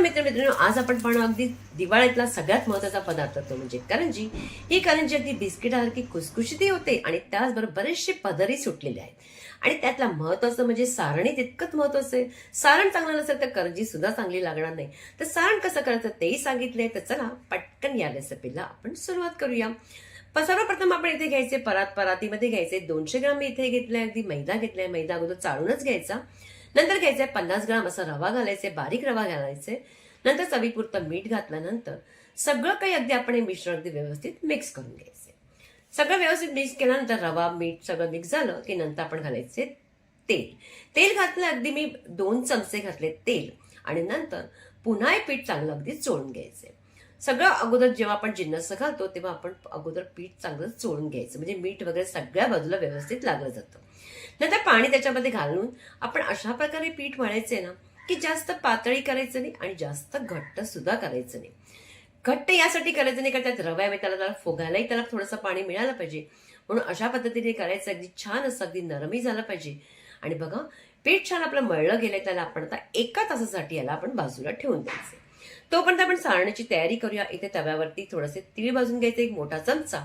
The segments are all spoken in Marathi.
मित्र मित्रांनो आज आपण पाहणं अगदी दिवाळीतला सगळ्यात महत्त्वाचा पदार्थ तो म्हणजे करंजी. ही करंजी अगदी बिस्किटासारखी खुसखुशीतही होते आणि त्याचबरोबर बरेचसे पदरही सुटलेले आहेत. आणि त्यातला महत्वाचं म्हणजे सारणही तितकंच महत्वाचं आहे सारण चांगलं नसेल तर करंजी सुद्धा चांगली लागणार नाही. तर सारण कसं करायचं तेही सांगितलंय. तर चला पटकन या रेसिपीला आपण सुरुवात करूया. सर्वप्रथम आपण इथे घ्यायचे परात परातीमध्ये घ्यायचे. दोनशे ग्राम मी इथे घेतलंय. अगदी मैदा घेतलाय. मैदा अगोदर चाळूनच घ्यायचा. नंतर घ्यायचे पन्नास ग्राम असा रवा घालायचे बारीक रवा घालायचे. नंतर चवीपुरतं मीठ घातल्यानंतर सगळं काही अगदी आपण हे मिश्रण अगदी व्यवस्थित मिक्स करून घ्यायचे. सगळं व्यवस्थित मिक्स केल्यानंतर रवा मीठ सगळं मिक्स झालं की नंतर आपण घालायचे तेल. तेल घातलं अगदी मी दोन चमचे घातले तेल आणि नंतर पुन्हा हे पीठ चांगलं अगदी चोळून घ्यायचे. सगळं अगोदर जेव्हा आपण जिन्नस घालतो तेव्हा आपण अगोदर पीठ चांगलं चोळून घ्यायचं. म्हणजे मीठ वगैरे सगळ्या बाजूला व्यवस्थित लागलं जातं. नंतर पाणी त्याच्यामध्ये घालून आपण अशा प्रकारे पीठ मळायचे ना की जास्त पातळी करायचं नाही आणि जास्त घट्ट सुद्धा करायचं नाही. घट्ट यासाठी करायचं नाही कारण त्यात रव्यामध्ये त्याला त्याला फोगायलाही त्याला थोडंसं पाणी मिळालं पाहिजे. म्हणून अशा पद्धतीने करायचं अगदी छान असं अगदी नरमी झालं पाहिजे. आणि बघा पीठ छान आपलं मळलं गेलंय त्याला आपण आता एका तासासाठी याला आपण बाजूला ठेवून द्यायचं. तोपर्यंत आपण सारण्याची तयारी करूया. इथे तव्यावरती थोडंसे तीळ भाजून घ्यायचं एक मोठा चमचा.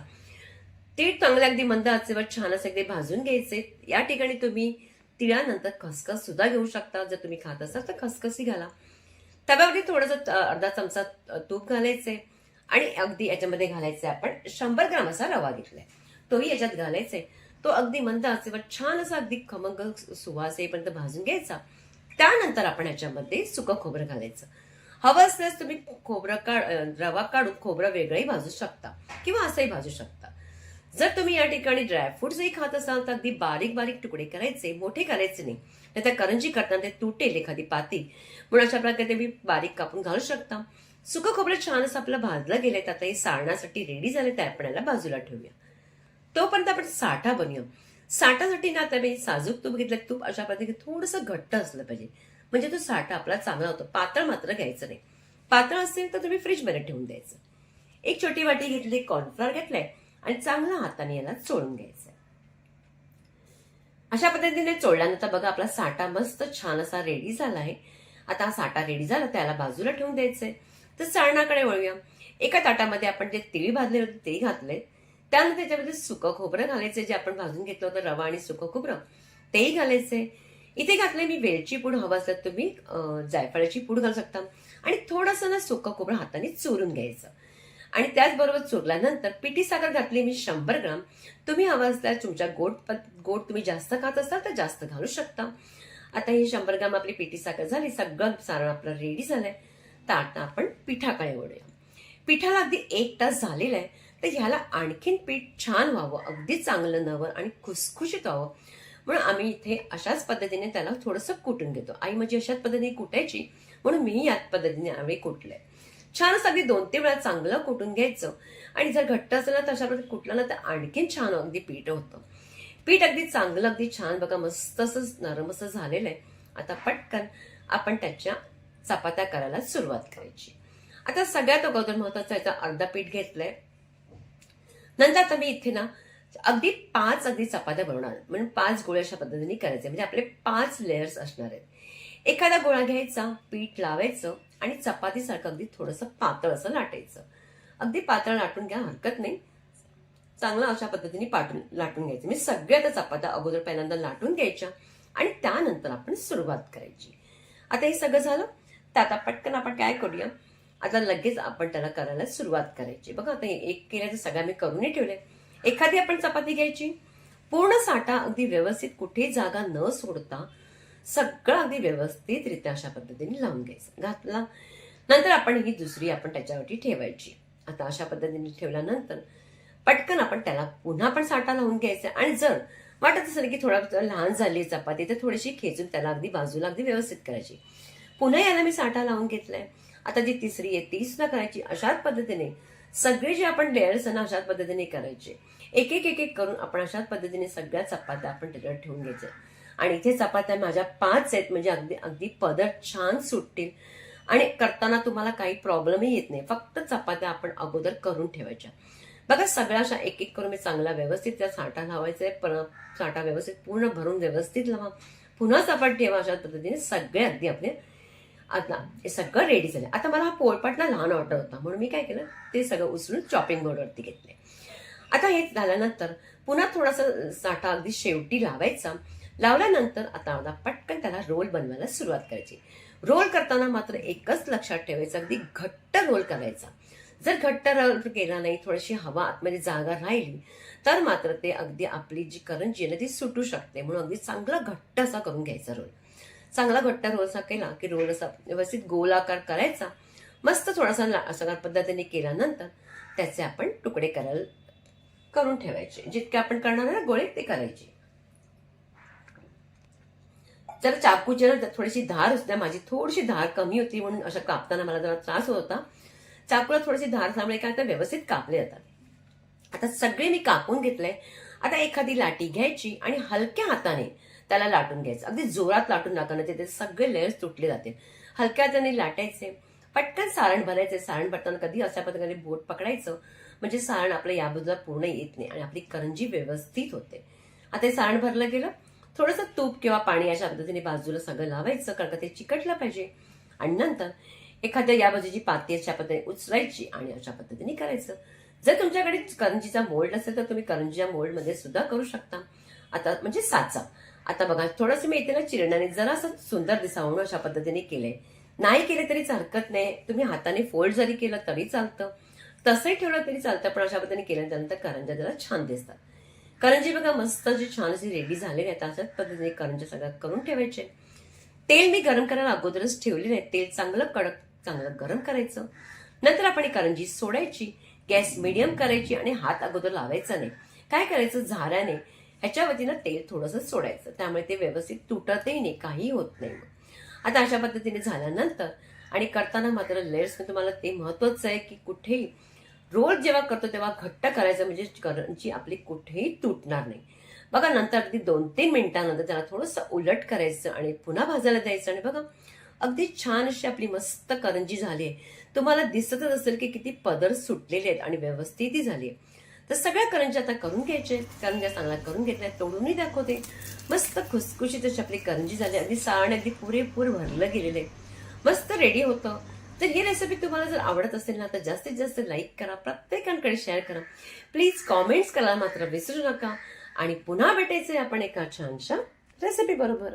तीळ चांगले अगदी मंद आचेवर छान असे अगदी भाजून घ्यायचे. या ठिकाणी तुम्ही तिळानंतर खसखस सुद्धा घेऊ शकता. जर तुम्ही खात असाल तर खसखसी घाला. तव्यावरती थोडंसं अर्धा चमचा तूप घालायचे आणि अगदी याच्यामध्ये घालायचे आपण शंभर ग्राम असा रवा घेतलाय. तोही याच्यात घालायचे. तो अगदी मंद आचेवर छान असा अगदी खमंग सुवास येईपर्यंत भाजून घ्यायचा. त्यानंतर आपण याच्यामध्ये सुकं खोबरं घालायचं. हवं असल्यास तुम्ही खोबरं काढ रवा काढून खोबरं वेगळंही भाजू शकता किंवा असंही भाजू शकता. जर तुम्ही या ठिकाणी ड्रायफ्रुट्सही खात असाल तर अगदी बारीक बारीक तुकडे करायचे मोठे करायचे नाही. नाही तर करंजी करताना ते तुटेल एखादी पाती. म्हणून अशा प्रकारे तुम्ही बारीक कापून घालू शकता. सुकं खोबरं छान असं आपलं भाजलं गेलंय तर आता हे सारण्यासाठी रेडी झाले तर आपण याला बाजूला ठेवूया. तोपर्यंत आपण साठा बनवूया. साठासाठी ना आता मी साजूक तूप घेतलं तूप अशा पद्धतीने थोडंसं घट्ट असलं पाहिजे. म्हणजे तो साठा आपला चांगला होतो. पातळ मात्र घ्यायचं नाही. पातळ असेल तर तुम्ही फ्रीजमध्ये ठेवून द्यायचं. एक छोटी वाटी घेतली कॉर्नफ्लॉर घेतलाय. आणि चांगला हाताने याला चोळून घ्यायचं अशा पद्धतीने चोळल्यानंतर बघा आपला साठा मस्त छान असा रेडी झाला आहे. आता हा साठा रेडी झाला त्याला बाजूला ठेवून द्यायचंय. तर सारणाकडे वळूया. एका ताटामध्ये आपण जे तिळी भाजले होते ते घातले. त्यानंतर त्याच्यामध्ये सुकं खोबरं घालायचे जे आपण भाजून घेतलं होतं रवा आणि सुकं खोबरं तेही घालायचे इथे घातले मी वेलची पूड हवं असल्यास तर तुम्ही जायफळाची पूड घालू शकता. आणि थोडंसं ना सुकं खोबरं हाताने चोरून घ्यायचं. आणि त्याचबरोबर चुरल्यानंतर पिठी साखर घातली मी शंभर ग्राम. तुम्ही हवा असल्यास तुमच्या गोड पत- गोड तुम्ही जास्त खात असाल तर जास्त घालू शकता. आता ही शंभर ग्राम आपली पिठी साखर झाली सगळं सारण आपलं रेडी झालंय. तर आता आपण पिठाकडे वळूया. पिठाला अगदी एक तास झालेला आहे तर ह्याला आणखीन पीठ छान व्हावं अगदी चांगलं नवं आणि खुसखुशीत व्हावं. म्हणून आम्ही इथे अशाच पद्धतीने त्याला थोडंसं कुटून घेतो. आई म्हणजे अशाच पद्धतीने कुटायची म्हणून मी याच पद्धतीने आम्ही कुटलंय. छान असं अगदी दोन तीन वेळा चांगलं कुटून घ्यायचं. आणि जर घट्ट असेल ना तर अशा प्रकारे कुटलं ना तर आणखीन छान अगदी पीठ होतं. पीठ अगदी चांगलं अगदी छान. बघा मस्त असं नरम असं झालेलं आहे. आता पटकन आपण त्याच्या चपात्या करायला सुरुवात करायची. आता सगळ्यात अगोदर महत्वाचं याचा अर्धा पीठ घेतलंय. नंतर आता मी इथे ना अगदी पाच अगदी चपात्या बनवणार म्हणून पाच गोळ्या अशा पद्धतीने करायचे. म्हणजे आपले पाच लेयर्स असणार आहेत. एखादा गोळा घ्यायचा पीठ लावायचं आणि चपातीसारखं अगदी थोडंसं पातळ असं लाटायचं. अगदी पातळ लाटून घ्या हरकत नाही. चांगलं अशा पद्धतीने पाटून लाटून घ्यायचं. म्हणजे सगळ्या त्या चपात्या अगोदर पहिल्यांदा लाटून घ्यायच्या आणि त्यानंतर आपण सुरुवात करायची. आता हे सगळं झालं. तर आता पटकन आपण काय करूया? आता लगेच आपण त्याला करायला सुरुवात करायची. बघा आता हे एक केल्याचं सगळ्या मी करूनही ठेवले एखादी आपण चपाती घ्यायची. पूर्ण साठा अगदी व्यवस्थित कुठेही जागा न सोडता सगळं अगदी व्यवस्थितरित्या अशा पद्धतीने लावून घ्यायचं. घातला. नंतर आपण ही दुसरी आपण त्याच्यावरती ठेवायची. आता अशा पद्धतीने ठेवल्यानंतर पटकन आपण त्याला पुन्हा पण साठा लावून घ्यायचा आणि जर वाटत असेल की थोडा लहान झाली चपाती तर थोडीशी खेचून त्याला अगदी बाजूला अगदी व्यवस्थित करायची. पुन्हा याला मी साठा लावून घेतलाय. आता जी तिसरी आहे ती सुद्धा करायची. अशाच पद्धतीने सगळे जे आपण लेयर्स ना अशाच पद्धतीने करायचे. एक एक एक एक करून आपण अशाच पद्धतीने सगळ्या चपात्या आपण त्याच्यावर ठेवून घ्यायचं आणि इथे चपात्या माझ्या पाच आहेत म्हणजे अगदी अगदी पदर छान सुटतील. आणि करताना तुम्हाला काही प्रॉब्लेमही येत नाही. फक्त चपात्या आपण अगोदर करून ठेवायच्या. बघा सगळ्या अशा एक एक करून मी चांगला व्यवस्थित त्या साठा लावायचा. आहे पण साठा व्यवस्थित पूर्ण भरून व्यवस्थित लावा. पुन्हा चपाट ठेवा अशा पद्धतीने सगळे अगदी आपले आता हे सगळं रेडी झालं. आता मला हा पोळपाट ना लहान ऑर्डर होता. म्हणून मी काय केलं? ते सगळं उचलून चॉपिंग बोर्डवरती घेतले. आता हे झाल्यानंतर पुन्हा थोडासा साठा अगदी शेवटी लावायचा. लावल्यानंतर आता मला पटकन त्याला रोल बनवायला सुरुवात करायची. रोल करताना मात्र एकच लक्षात ठेवायचं अगदी घट्ट रोल करायचा. जर घट्ट रोल केला नाही थोडीशी हवा आतमध्ये जागा राहिली तर मात्र ते अगदी आपली जी करंजी आहे ना ती सुटू शकते. म्हणून अगदी चांगला घट्ट असा करून घ्यायचा रोल चांगला घट्ट रोल असा केला की रोल असा व्यवस्थित गोलाकार करायचा. मस्त थोडासा ला- पद्धतीने केल्यानंतर त्याचे आपण तुकडे करायला करून ठेवायचे. जितके आपण करणार ना गोळे ते करायचे. जर चाकूची ना थोडीशी धार असते माझी थोडीशी धार कमी होती म्हणून अशा कापताना मला जरा त्रास होत होता. चाकूला थोडीशी धार असल्यामुळे काय आता व्यवस्थित कापले जातात. आता सगळे मी कापून घेतले आता एखादी लाटी घ्यायची आणि हलक्या हाताने त्याला लाटून घ्यायचं. अगदी जोरात लाटून टाकणं ते सगळे लेयर्स तुटले जातील. हलक्या हाताने लाटायचे पटकन सारण भरायचे. सारण भरताना कधी अशा पद्धतीने बोट पकडायचं? म्हणजे सारण आपल्या या बाजूला पूर्ण येत नाही आणि आपली करंजी व्यवस्थित होते. आता हे सारण भरलं गेलं. थोडंसं तूप किंवा पाणी अशा पद्धतीने बाजूला सगळं लावायचं कारण का ते चिकटलं पाहिजे. आणि नंतर एखाद्या या बाजूची पाती अशा पद्धतीने उचलायची आणि अशा पद्धतीने करायचं. जर तुमच्याकडे करंजीचा मोल्ड असेल तर तुम्ही करंजीच्या मोल्डमध्ये सुद्धा करू शकता. आता म्हणजे साचा. आता बघा थोडंसं मी इथे ना चिरण्याने जरासं सुंदर दिसावं अशा पद्धतीने केलंय. नाही केले तरीच हरकत नाही. तुम्ही हाताने फोल्ड जरी केलं तरी चालतं. तसंही ठेवलं तरी चालतं पण अशा पद्धतीने केल्यानंतर करंजा जरा छान दिसतात. करंजी बघा मस्त जे छान अशी रेडी झालेली आहे अशाच पद्धतीने करंजी सगळ्यात करून ठेवायचे. तेल मी गरम करायला अगोदरच ठेवले नाही तेल चांगलं कडक चांगलं गरम करायचं. नंतर आपण करंजी सोडायची गॅस मिडियम करायची आणि हात अगोदर लावायचा नाही. काय करायचं? झाऱ्याने ह्याच्या वतीनं तेल थोडंसं सोडायचं. त्यामुळे ते व्यवस्थित तुटतही नाही काही होत नाही. आता अशा पद्धतीने झाल्यानंतर आणि करताना मात्र लेयर्स तुम्हाला ते महत्वाचं आहे की कुठेही रोज जेव्हा करतो तेव्हा घट्ट करायचं म्हणजे करंजी आपली कुठेही तुटणार नाही. बघा नंतर अगदी दोन तीन मिनिटांनंतर त्याला थोडंसं उलट करायचं आणि पुन्हा भाजायला द्यायचं. आणि बघा अगदी छान अशी आपली मस्त करंजी झाली आहे. तुम्हाला दिसतच असेल की किती पदर सुटलेले आहेत आणि व्यवस्थितही झाली आहे. तर सगळ्या करंजी आता करून घ्यायचे. करंज्या चांगल्या करून घेतल्या तोडूनही दाखवते. मस्त खुसखुशीत अशी आपली करंजी झाली. अगदी सारण अगदी पुरेपूर भरलं गेलेलं आहे. मस्त रेडी होतं. तर ही रेसिपी तुम्हाला जर आवडत असेल ना तर जास्तीत जास्त लाईक करा प्रत्येकांकडे शेअर करा. प्लीज कॉमेंट्स करायला मात्र विसरू नका. आणि पुन्हा भेटायचे आपण एका छानशा रेसिपी बरोबर.